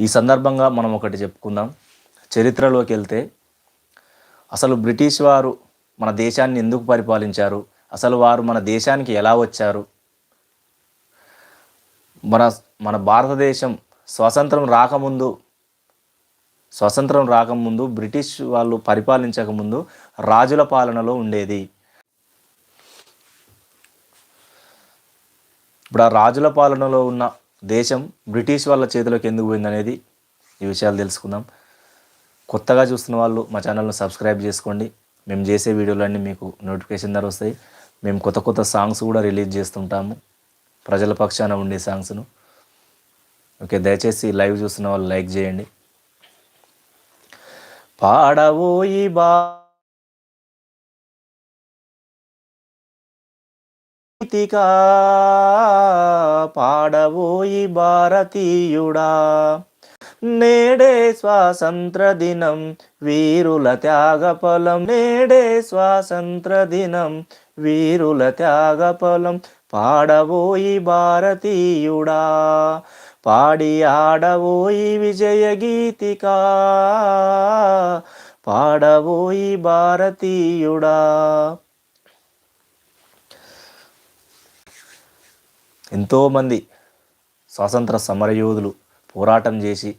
ఈ సందర్భంగా మనం ఒకటి చెప్పుకుందాం. చరిత్రలోకి వెళ్తే అసలు బ్రిటిష్ వారు మన దేశాన్ని ఎందుకు పరిపాలించారు? అసలు వారు మన దేశానికి ఎలా వచ్చారు? మన మన భారతదేశం స్వతంత్రం రాకముందు స్వతంత్రం రాకముందు బ్రిటిష్ వాళ్ళు పరిపాలించకముందు రాజుల పాలనలో ఉండేది. ఇప్పుడు ఆ రాజుల పాలనలో ఉన్న దేశం బ్రిటిష్ వాళ్ళ చేతిలోకి ఎందుకు పోయిందనేది ఈ విషయాలు తెలుసుకుందాం. కొత్తగా చూస్తున్న వాళ్ళు మా ఛానల్ను సబ్స్క్రైబ్ చేసుకోండి. మేము చేసే వీడియోలన్నీ మీకు నోటిఫికేషన్ ద్వారా వస్తాయి. మేము కొత్త కొత్త సాంగ్స్ కూడా రిలీజ్ చేస్తుంటాము. ప్రజల పక్షాన ఉండే సాంగ్స్ను. ఓకే దయచేసి లైవ్ చూస్తున్న వాళ్ళు లైక్ చేయండి. పాడవోయి బా పాడవోయి భారతీయుడా. నేడే స్వాతంత్ర దినం వీరుల త్యాగఫలం. నేడే స్వాతంత్ర దినం వీరుల త్యాగఫలం. పాడవోయి భారతీయుడా. పాడి ఆడవోయి విజయ గీతికా పాడవోయి భారతీయుడా. ఎంతోమంది స్వాతంత్ర సమరయోధులు పోరాటం చేసి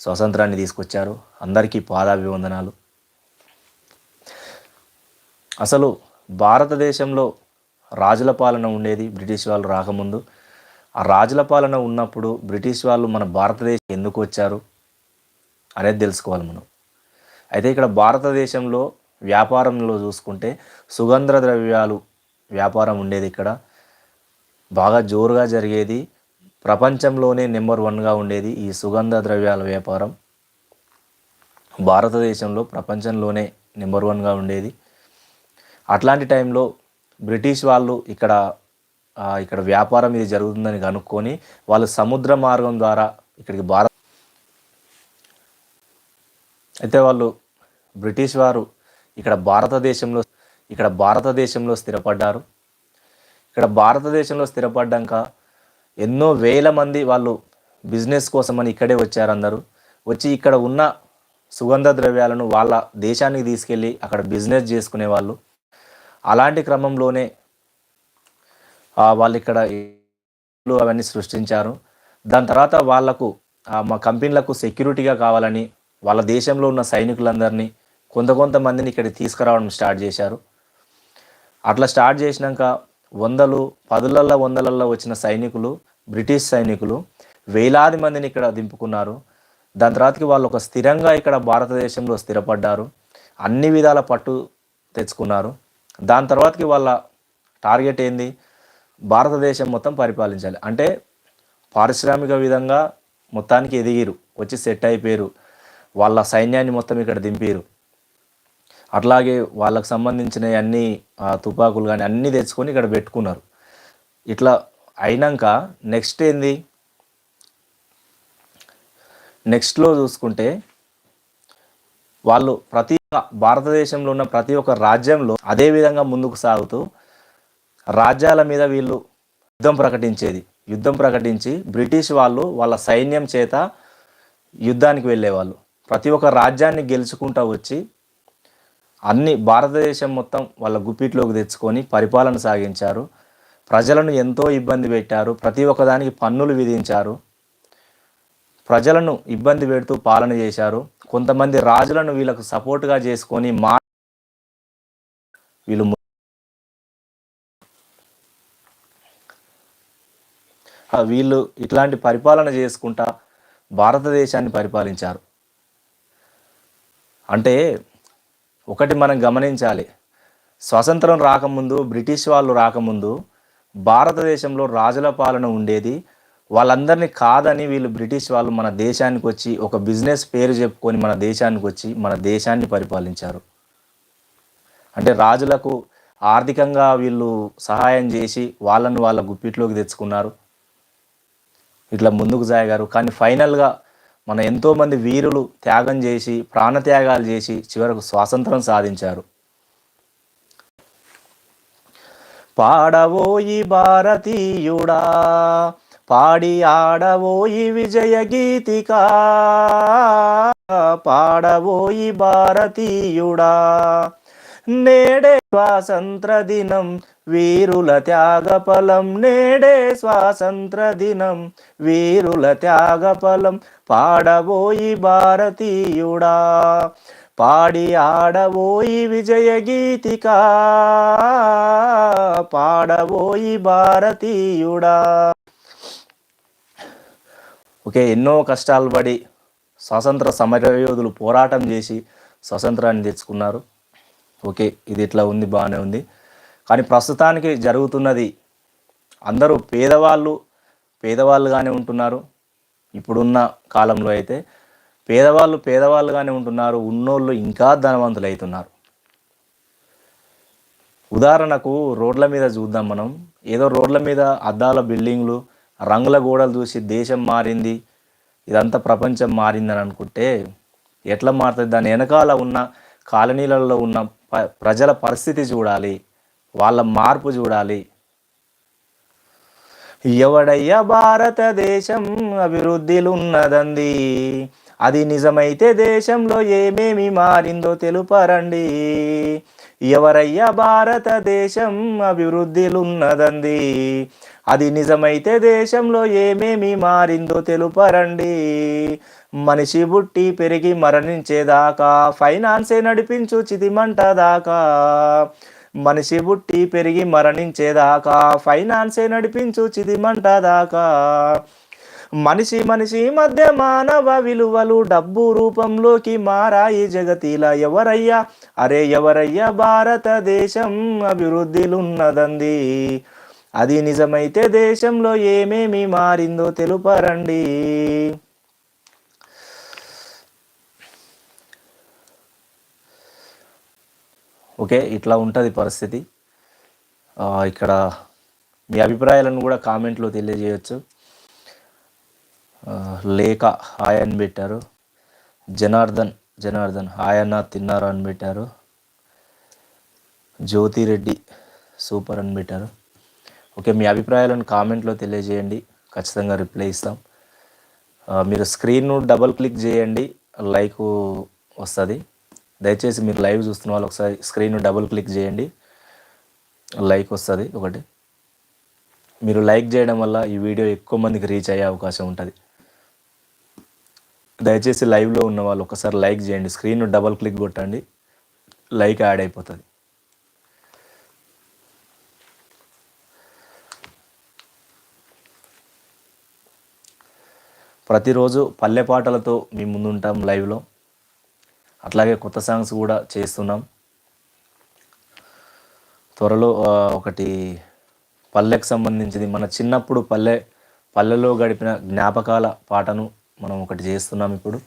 స్వాతంత్రాన్ని తీసుకొచ్చారు. అందరికీ పాదాభివందనాలు. అసలు భారతదేశంలో రాజుల పాలన ఉండేది బ్రిటిష్ వాళ్ళు రాకముందు. ఆ రాజుల పాలన ఉన్నప్పుడు బ్రిటిష్ వాళ్ళు మన భారతదేశం ఎందుకు వచ్చారు అనేది తెలుసుకోవాలి మనం. అయితే ఇక్కడ భారతదేశంలో వ్యాపారంలో చూసుకుంటే సుగంధ ద్రవ్యాలు వ్యాపారం ఉండేది ఇక్కడ. బాగా జోరుగా జరిగేది. ప్రపంచంలోనే నెంబర్ వన్గా ఉండేది ఈ సుగంధ ద్రవ్యాల వ్యాపారం. భారతదేశంలో ప్రపంచంలోనే నెంబర్ వన్గా ఉండేది. అట్లాంటి టైంలో బ్రిటిష్ వాళ్ళు ఇక్కడ ఇక్కడ వ్యాపారం ఇది జరుగుతుందని కనుక్కొని వాళ్ళు సముద్ర మార్గం ద్వారా ఇక్కడికి భారత అయితే వాళ్ళు బ్రిటిష్ వారు ఇక్కడ భారతదేశంలో ఇక్కడ భారతదేశంలో స్థిరపడ్డారు. ఇక్కడ భారతదేశంలో స్థిరపడ్డాక ఎన్నో వేల మంది వాళ్ళు బిజినెస్ కోసమని ఇక్కడే వచ్చారు అందరూ. వచ్చి ఇక్కడ ఉన్న సుగంధ ద్రవ్యాలను వాళ్ళ దేశానికి తీసుకెళ్ళి అక్కడ బిజినెస్ చేసుకునే వాళ్ళు. అలాంటి క్రమంలోనే వాళ్ళు ఇక్కడ అవన్నీ సృష్టించారు. దాని తర్వాత వాళ్ళకు మా కంపెనీలకు సెక్యూరిటీగా కావాలని వాళ్ళ దేశంలో ఉన్న సైనికులందరినీ కొంత కొంతమందిని ఇక్కడ తీసుకురావడం స్టార్ట్ చేశారు. అట్లా స్టార్ట్ చేసినాక వందలు పదులల్లో వందలల్లో వచ్చిన సైనికులు బ్రిటిష్ సైనికులు వేలాది మందిని ఇక్కడ దింపుకున్నారు. దాని తర్వాతకి వాళ్ళు ఒక స్థిరంగా ఇక్కడ భారతదేశంలో స్థిరపడ్డారు. అన్ని విధాల పట్టు తెచ్చుకున్నారు. దాని తర్వాతకి వాళ్ళ టార్గెట్ ఏంది? భారతదేశం మొత్తం పరిపాలించాలి. అంటే పారిశ్రామిక విధంగా మొత్తానికి ఎదిగిరు వచ్చి సెట్ అయిపోయారు. వాళ్ళ సైన్యాన్ని మొత్తం ఇక్కడ దింపారు. అట్లాగే వాళ్ళకు సంబంధించిన అన్ని తుపాకులు కానీ అన్నీ తెచ్చుకొని ఇక్కడ పెట్టుకున్నారు. ఇట్లా అయినాక నెక్స్ట్ ఏంది? నెక్స్ట్లో చూసుకుంటే వాళ్ళు ప్రతి భారతదేశంలో ఉన్న ప్రతి ఒక్క రాజ్యంలో అదే విధంగా ముందుకు సాగుతూ రాజ్యాల మీద వీళ్ళు యుద్ధం ప్రకటించేది. యుద్ధం ప్రకటించి బ్రిటిష్ వాళ్ళు వాళ్ళ సైన్యం చేత యుద్ధానికి వెళ్ళేవాళ్ళు. ప్రతి ఒక్క రాజ్యాన్ని గెలుచుకుంటూ వచ్చి అన్ని భారతదేశం మొత్తం వాళ్ళ గుప్పిట్లోకి తెచ్చుకొని పరిపాలన సాగించారు. ప్రజలను ఎంతో ఇబ్బంది పెట్టారు. ప్రతి ఒక్కదానికి పన్నులు విధించారు. ప్రజలను ఇబ్బంది పెడుతూ పాలన చేశారు. కొంతమంది రాజులను వీళ్ళకు సపోర్ట్గా చేసుకొని మా వీళ్ళు వీళ్ళు ఇట్లాంటి పరిపాలన చేసుకుంటా భారతదేశాన్ని పరిపాలించారు. అంటే ఒకటి మనం గమనించాలి. స్వతంత్రం రాకముందు బ్రిటిష్ వాళ్ళు రాకముందు భారతదేశంలో రాజుల పాలన ఉండేది. వాళ్ళందరినీ కాదని వీళ్ళు బ్రిటిష్ వాళ్ళు మన దేశానికి వచ్చి ఒక బిజినెస్ పేరు చెప్పుకొని మన దేశానికి వచ్చి మన దేశాన్ని పరిపాలించారు. అంటే రాజులకు ఆర్థికంగా వీళ్ళు సహాయం చేసి వాళ్ళను వాళ్ళ గుప్పిట్లోకి తెచ్చుకున్నారు. ఇట్లా ముందుకు సాగారు. కానీ ఫైనల్గా మన ఎంతోమంది వీరులు త్యాగం చేసి ప్రాణత్యాగాలు చేసి చివరకు స్వాతంత్రం సాధించారు. పాడవోయి భారతీయుడా పాడి ఆడవోయి విజయ గీతికా పాడవోయి భారతీయుడా నేడే స్వాతంత్ర దినం వీరుల త్యాగఫలం నేడే స్వాతంత్ర దినం. వీరుల త్యాగఫలం పాడబోయి భారతీయుడా. పాడి ఆడబోయి విజయ గీతిక. పాడబోయి భారతీయుడా. ఓకే ఎన్నో కష్టాలు పడి స్వాతంత్ర సమరయోధులు పోరాటం చేసి స్వాతంత్రాన్ని తెచ్చుకున్నారు. ఓకే ఇది ఇట్లా ఉంది బాగానే ఉంది. కానీ ప్రస్తుతానికి జరుగుతున్నది అందరూ పేదవాళ్ళు పేదవాళ్ళుగానే ఉంటున్నారు. ఇప్పుడున్న కాలంలో అయితే పేదవాళ్ళు పేదవాళ్ళుగానే ఉంటున్నారు. ఉన్నోళ్ళు ఇంకా ధనవంతులు అవుతున్నారు ఉదాహరణకు రోడ్ల మీద చూద్దాం మనం. ఏదో రోడ్ల మీద అద్దాల బిల్డింగ్లు రంగుల గోడలు చూసి దేశం మారింది ఇదంతా ప్రపంచం మారిందని అనుకుంటే ఎట్లా మారుతుంది? దాని వెనకాల ఉన్న కాలనీలలో ఉన్న ప- ప్రజల పరిస్థితి చూడాలి. వాళ్ళ మార్పు చూడాలి. ఎవడయ్యా భారతదేశం అభివృద్ధిలున్నదంది? అది నిజమైతే దేశంలో ఏమేమి మారిందో తెలుపరండి. ఎవరయ్యా భారతదేశం అభివృద్ధిలున్నదంది? అది నిజమైతే దేశంలో ఏమేమి మారిందో తెలుపరండి. మనిషి బుట్టి పెరిగి మరణించేదాకా ఫైనాన్సే నడిపించు చితిమంట దాకా మనిషి బుట్టి పెరిగి మరణించేదాకా ఫైనాన్సే నడిపించు చిదిమంటదాకా. మనిషి మనిషి మధ్య మానవ విలువలు డబ్బు రూపంలోకి మారాయి జగతిలా ఎవరయ్యా? అరే ఎవరయ్యా భారతదేశం అభివృద్ధిలున్నదంది. అది నిజమైతే దేశంలో ఏమేమి మారిందో తెలుపరండి. ఓకే ఇట్లా ఉంటుంది పరిస్థితి. ఇక్కడ మీ అభిప్రాయాలను కూడా కామెంట్లో తెలియజేయచ్చు. లేఖ హాయ్ అని పెట్టారు. జనార్దన్ జనార్దన్ హాయ్ అన్న తిన్నారా అని పెట్టారు. జ్యోతిరెడ్డి సూపర్ అని పెట్టారు. ఓకే మీ అభిప్రాయాలను కామెంట్లో తెలియజేయండి. ఖచ్చితంగా రిప్లై ఇస్తాం. మీరు స్క్రీన్ను డబల్ క్లిక్ చేయండి. లైక్ వస్తుంది. దయచేసి మీరు లైవ్ చూస్తున్న వాళ్ళు ఒకసారి స్క్రీన్ డబుల్ క్లిక్ చేయండి. లైక్ వస్తుంది ఒకటి. మీరు లైక్ చేయడం వల్ల ఈ వీడియో ఎక్కువ మందికి రీచ్ అయ్యే అవకాశం ఉంటుంది. దయచేసి లైవ్లో ఉన్న వాళ్ళు ఒకసారి లైక్ చేయండి. స్క్రీన్ డబల్ క్లిక్ కొట్టండి. లైక్ యాడ్ అయిపోతుంది. ప్రతిరోజు పల్లె పాటలతో మీ ముందుంటాం లైవ్లో. అట్లాగే కొత్త సాంగ్స్ కూడా చేస్తున్నాం. త్వరలో ఒకటి పల్లెకు సంబంధించింది. మన చిన్నప్పుడు పల్లె పల్లెలో గడిపిన జ్ఞాపకాల పాటను మనం ఒకటి చేస్తున్నాం ఇప్పుడు.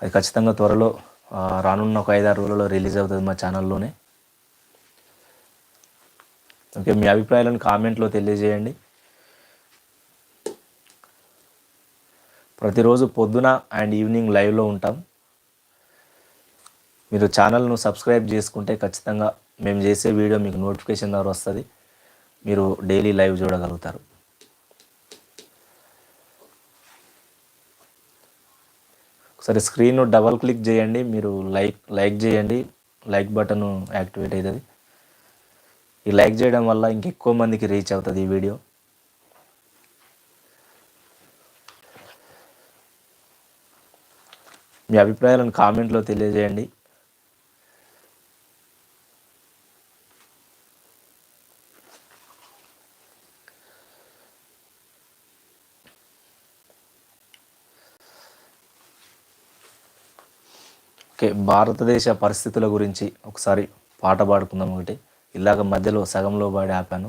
అది ఖచ్చితంగా త్వరలో రానున్న ఒక ఐదారు రోజులలో రిలీజ్ అవుతుంది మా ఛానల్లోనే. ఓకే మీ అభిప్రాయాలను కామెంట్లో తెలియజేయండి. ప్రతిరోజు పొద్దున అండ్ ఈవినింగ్ లైవ్లో ఉంటాం. మీరు ఛానల్ను సబ్స్క్రైబ్ చేసుకుంటే ఖచ్చితంగా మేము చేసే వీడియో మీకు నోటిఫికేషన్ ద్వారా వస్తుంది. మీరు డైలీ లైవ్ చూడగలుగుతారు. ఒకసారి స్క్రీన్ డబల్ క్లిక్ చేయండి మీరు లైక్ లైక్ చేయండి లైక్ బటన్ యాక్టివేట్ అవుతుంది. ఈ లైక్ చేయడం వల్ల ఇంకెక్కువ మందికి రీచ్ అవుతుంది ఈ వీడియో మీ అభిప్రాయాలను కామెంట్లో తెలియజేయండి. ఓకే భారతదేశ పరిస్థితుల గురించి ఒకసారి పాట పాడుకుందాం ఒకటి. ఇలాగ మధ్యలో సగంలో పాడి ఆపాను.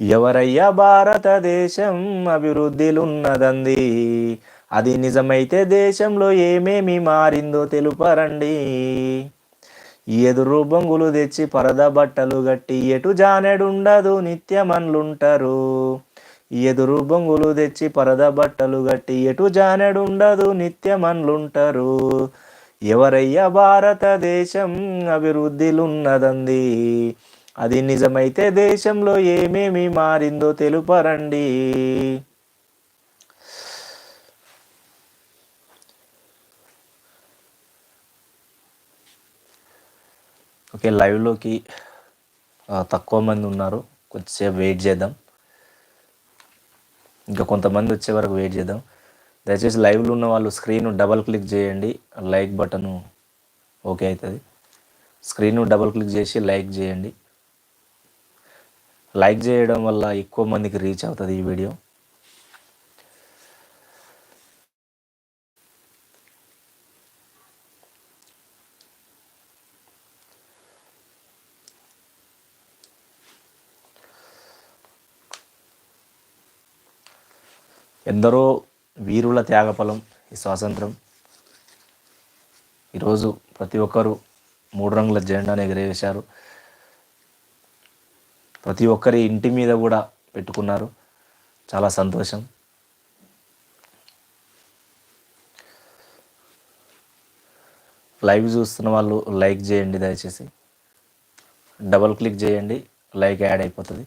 ఎవరయ్యా భారతదేశం అభివృద్ధిలున్నదంది? అది నిజమైతే దేశంలో ఏమేమి మారిందో తెలుపరండి. ఎదురు బొంగులు తెచ్చి పరద బట్టలు గట్టి ఎటు జానెడుండదు నిత్యమన్లుంటారు. ఎదురు బొంగులు తెచ్చి పరద బట్టలు గట్టి ఎటు జానెడుండదు నిత్యమన్లుంటారు. ఎవరయ్యా భారతదేశం అభివృద్ధిలున్నదంది? అది నిజమైతే దేశంలో ఏమేమి మారిందో తెలుపరండి. ఓకే లైవ్లోకి తక్కువ మంది ఉన్నారు. కొద్దిసేపు వెయిట్ చేద్దాం. ఇంకా కొంతమంది వచ్చే వరకు వెయిట్ చేద్దాం. దయచేసి లైవ్లో ఉన్న వాళ్ళు స్క్రీన్ డబల్ క్లిక్ చేయండి లైక్ బటను ఓకే అవుతుంది. స్క్రీన్ డబల్ క్లిక్ చేసి లైక్ చేయండి. లైక్ చేయడం వల్ల ఎక్కువ మందికి రీచ్ అవుతుంది ఈ వీడియో. ఎందరో వీరుల త్యాగఫలం ఈ స్వాతంత్రం. ఈరోజు ప్రతి ఒక్కరూ మూడు రంగుల జెండాను ఎగరేశారు ప్రతి ఒక్కరి ఇంటి మీద కూడా పెట్టుకున్నారు. చాలా సంతోషం. లైవ్ చూస్తున్న వాళ్ళు లైక్ చేయండి దయచేసి. డబల్ క్లిక్ చేయండి లైక్ యాడ్ అయిపోతుంది.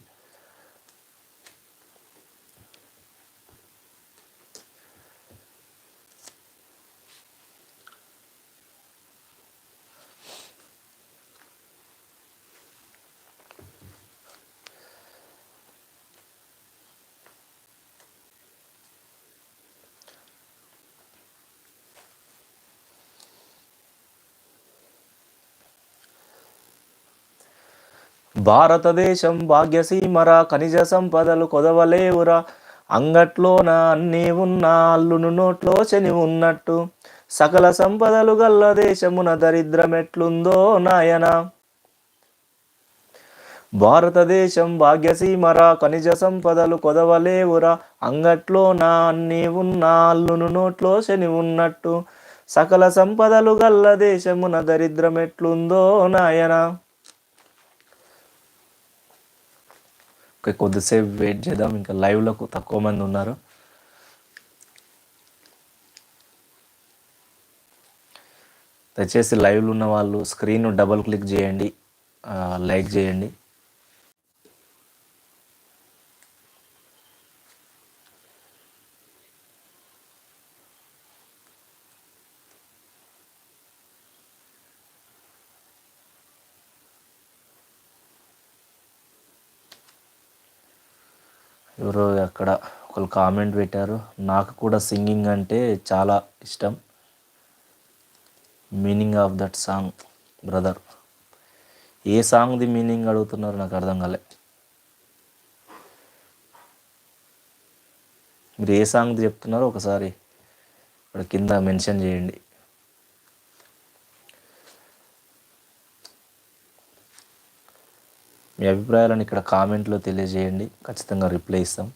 భారతదేశం భాగ్యసీమరా ఖనిజ సంపదలు కొదవలేవురా. అంగట్లోన అన్నీ ఉన్న అల్లును నోట్లో శని ఉన్నట్టు. సకల సంపదలు గల్ల దేశమున దరిద్రమెట్లుందో నాయన. భారతదేశం భాగ్యసీమరా ఖనిజ సంపదలు కొదవలేవురా. అంగట్లోన అన్నీ ఉన్న అల్లును నోట్లో శని ఉన్నట్టు. సకల సంపదలు గల్ల దేశమున దరిద్రమెట్లుందో నాయనా. కొద్దిసేపు వెయిట్ చేద్దాం. ఇంకా లైవ్లో తక్కువ మంది ఉన్నారు. దయచేసి లైవ్లో ఉన్న వాళ్ళు స్క్రీన్ డబల్ క్లిక్ చేయండి. లైక్ చేయండి. అక్కడ ఒకరు కామెంట్ పెట్టారు. నాకు కూడా సింగింగ్ అంటే చాలా ఇష్టం. Meaning of that song brother. ఏ సాంగ్ది మీనింగ్ అడుగుతున్నారు నాకు అర్థం కాలే. మీరు ఏ సాంగ్ది చెప్తున్నారో ఒకసారి ఇక్కడ కింద మెన్షన్ చేయండి. మీ అభిప్రాయాలను ఇక్కడ కామెంట్లో తెలియజేయండి. ఖచ్చితంగా రిప్లై ఇస్తాం.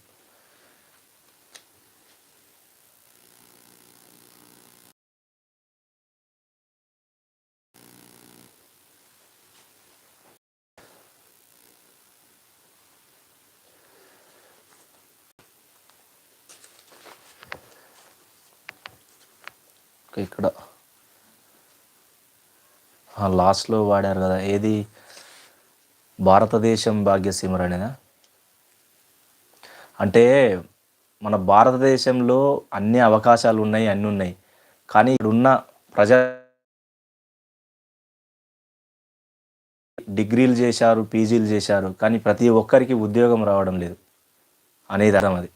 ఇక్కడ. లాస్ట్లో వాడారు కదా ఏది? భారతదేశం భాగ్యసీమరనేనా? అంటే మన భారతదేశంలో అన్ని అవకాశాలు ఉన్నాయి అన్నీ ఉన్నాయి. కానీ ఇక్కడున్న ప్రజా డిగ్రీలు చేశారు పీజీలు చేశారు కానీ ప్రతి ఒక్కరికి ఉద్యోగం రావడం లేదు. అనేది అర్థం అది.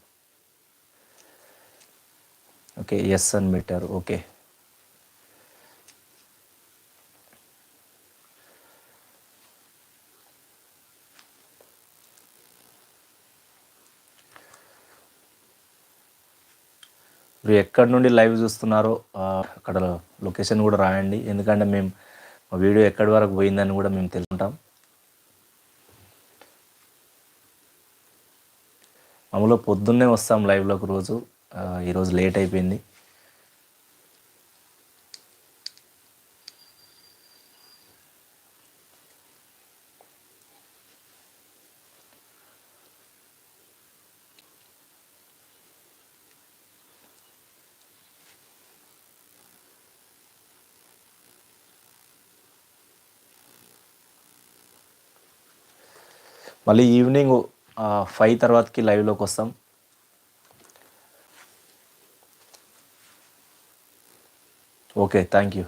ఓకే ఎస్ అని పెట్టారు. ఓకే. మీరు ఎక్కడి నుండి లైవ్ చూస్తున్నారో అక్కడ లొకేషన్ కూడా రాయండి. ఎందుకంటే మేము మా వీడియో ఎక్కడి వరకు పోయిందని కూడా మేము తెలుసుకుంటాం. మామూలుగా పొద్దున్నే వస్తాం లైవ్లోకి రోజు. ఈరోజు లేట్ అయిపోయింది. మళ్ళీ ఈవినింగ్ ఫైవ్ తర్వాతకి లైవ్లోకి వస్తాం. Okay thank you